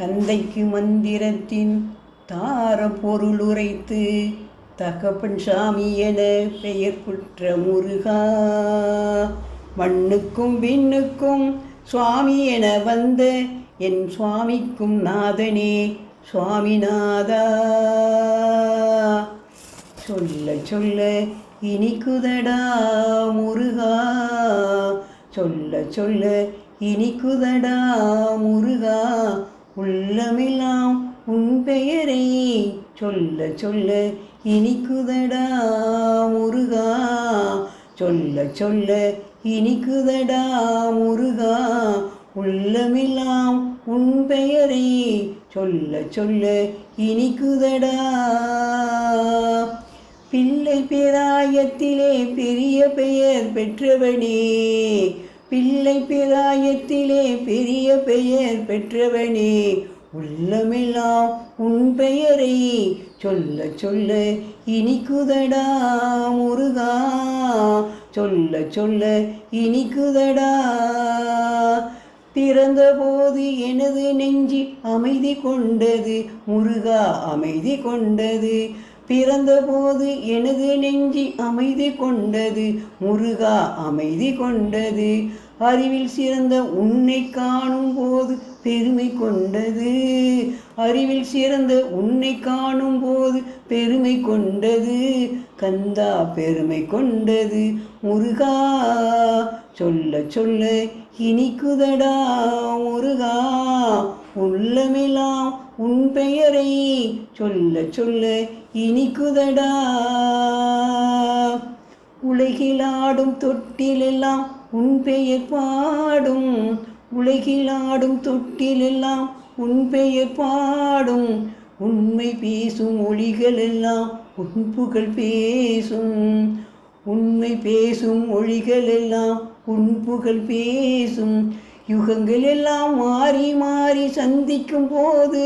தந்தைக்கு மந்திரத்தின் தார பொருள் உரைத்து தகப்பன் சாமி என பெயர் புற்ற முருகா. மண்ணுக்கும் விண்ணுக்கும் சுவாமி என வந்த என் சுவாமிக்கும் நாதனே சுவாமிநாதா. சொல்ல சொல்ல இனிக்குதடா முருகா. சொல்ல சொல்ல இனிக்குதடா முருகா. உள்ளமெல்லாம் உன் பெயரை சொல்ல சொல்ல இனிக்குதடா முருகா. சொல்ல சொல்ல இனிக்குதடா முருகா. உள்ளமெல்லாம் உன் பெயரை சொல்ல சொல்ல இனிக்குதடா. பிள்ளை பேராயத்திலே பெரிய பெயர் பெற்றவனே. பிள்ளை பிராயத்திலே பெரிய பெயர் பெற்றவனே உள்ளமெல்லாம் உன் பெயரை சொல்ல சொல்ல இனிக்குதடா முருகா. சொல்ல சொல்ல இனிக்குதடா பிறந்தபோது எனது நெஞ்சி அமைதி கொண்டது முருகா அமைதி கொண்டது. பிறந்தபோது எனது நெஞ்சி அமைதி கொண்டது முருகா அமைதி கொண்டது. அறிவில் சிறந்த உன்னை காணும் போது பெருமை கொண்டது. அறிவில் சிறந்த உன்னை காணும் போது பெருமை கொண்டது. கந்தா பெருமை கொண்டது. முருகா சொல்ல சொல்ல இனிக்குதடா முருகா. உள்ளமெல்லாம் உன் பெயரை சொல்ல சொல்ல இனிக்குதடா. உலகிலாடும் தொட்டிலெல்லாம் உன் பெயர் பாடும். உலகிலாடும் தொட்டிலெல்லாம் உன் பெயர் பாடும். உண்மை பேசும் ஒளிகளெல்லாம் உன் புகழ் பேசும். உண்மை பேசும் ஒளிகளெல்லாம் உன் புகழ் பேசும். யுகங்கள் எல்லாம் மாறி மாறி சந்திக்கும் போது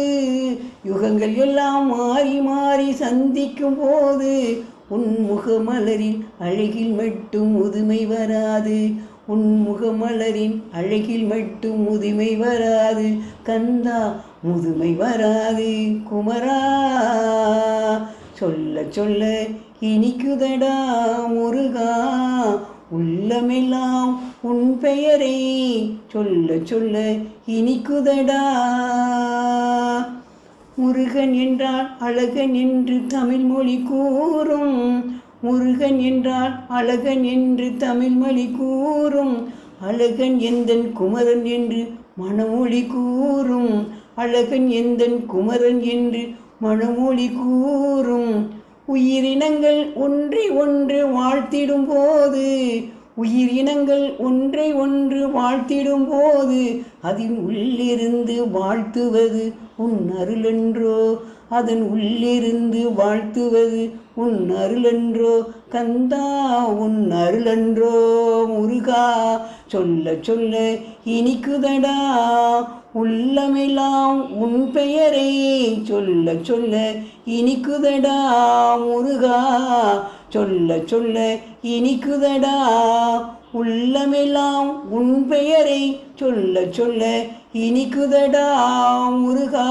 யுகங்கள் எல்லாம் மாறி மாறி சந்திக்கும் போது உன் முகமலரின் அழகில் மட்டும் முதுமை வராது. உன் முகமலரின் அழகில் மட்டும் முதுமை வராது. கந்தா முதுமை வராது. குமரா சொல்ல சொல்ல இனிக்குதடா முருகா. உள்ளமெல்லாம் உன் பெயரை. சொல்ல சொல்ல இனிக்குதடா முருகன் என்றால் அழகன் என்று தமிழ் மொழி கூறும். முருகன் என்றால் அழகன் என்று தமிழ் மொழி கூறும். அழகன் எந்தன் குமரன் என்று மணமொழி கூறும். அழகன் எந்தன் குமரன் என்று மணமொழி கூறும். உயிரினங்கள் ஒன்றை ஒன்று வாழ்த்திடும் போது உயிரினங்கள் ஒன்றை ஒன்று வாழ்த்திடும் போது அதன் உள்ளிருந்து வாழ்த்துவது உன் அருளென்றோ? அதன் உள்ளிருந்து வாழ்த்துவது உன் அருளென்றோ? கந்தா உன் அருளென்றோ முருகா சொல்ல சொல்ல இனிக்குதடா. உள்ளமெல்லாம் உன் பெயரை சொல்ல சொல்ல இனிக்குதடா முருகா. சொல்ல சொல்ல இனிக்குதடா. உள்ளமெல்லாம் உன் பெயரை சொல்ல சொல்ல இனிக்குதடா முருகா.